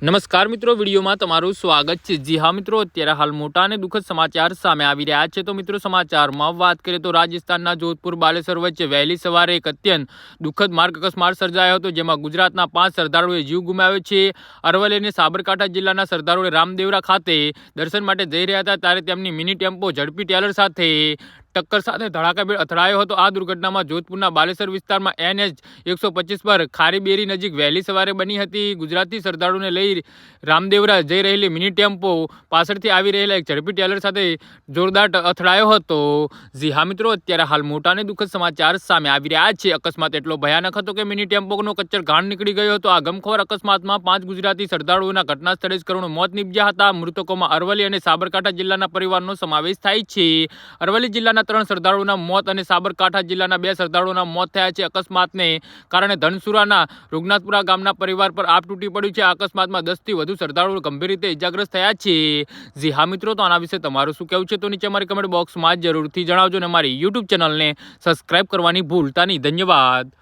નમસ્કાર મિત્રો, વિડીયોમાં તમારું સ્વાગત છે. જી હા મિત્રો, અત્યારે હાલ મોટા અને દુઃખદ સમાચાર સામે આવી રહ્યા છે. તો મિત્રો, સમાચારમાં વાત કરીએ તો રાજસ્થાનના જોધપુર બાલેશ્વર વચ્ચે વહેલી સવારે એક અત્યંત દુઃખદ માર્ગ અકસ્માત સર્જાયો હતો, જેમાં ગુજરાતના પાંચ સરદારોએ જીવ ગુમાવ્યો છે. અરવલ્લી અને સાબરકાંઠા જિલ્લાના સરદારોએ રામદેવરા ખાતે દર્શન માટે જઈ રહ્યા હતા, ત્યારે તેમની મિની ટેમ્પો ઝડપી ટેલર સાથે ટક્કર સાથે ધડાકાભેર અથડાયો હતો. આ દુર્ઘટનામાં જોધપુરના બાલેસર વિસ્તારમાં એનએચ એકસો પચીસ પર ખારીબેરી નજીક વહેલી સવારે બની હતી. ગુજરાતી શ્રદ્ધાળુને લઈ રામદેવરા જઈ રહેલી મિની ટેમ્પો પાછળથી આવી રહેલા એક ઝડપી ટેલર સાથે જોરદાર અથડાયો હતો. જી હા મિત્રો, અત્યારે હાલ મોટા અને દુઃખદ સમાચાર સામે આવી રહ્યા છે. અકસ્માત એટલો ભયાનક હતો કે મિની ટેમ્પોનો કચ્છર ઘાણ નીકળી ગયો હતો. આ ગમખોર અકસ્માતમાં પાંચ ગુજરાતી શ્રદ્ધાળુઓના ઘટના સ્થળે જ કરુણ મોત નીપજ્યા હતા. મૃતકોમાં અરવલ્લી અને સાબરકાંઠા જિલ્લાના પરિવારનો સમાવેશ થાય છે. અરવલ્લી જિલ્લાના ત્રણ શ્રદ્ધાળુના મોત અને સાબરકાંઠા જિલ્લાના બે શ્રદ્ધાળુઓના મોત થયા છે અકસ્માતને કારણે ધનસુરાના રૂગનાથપુરા ગામના પરિવાર પર આપ તૂટી પડ્યું છે. આ અકસ્માતમાં દસથી વધુ શ્રદ્ધાળુઓ ગંભીર રીતે ઇજાગ્રસ્ત થયા છે. જી હા મિત્રો, તો આના વિશે તમારું શું કહેવું છે? તો નીચે અમારી કમેન્ટ બોક્સમાં જરૂરથી જણાવજો અને અમારી યુટ્યુબ ચેનલને સબસ્ક્રાઈબ કરવાની ભૂલતા નહીં. ધન્યવાદ.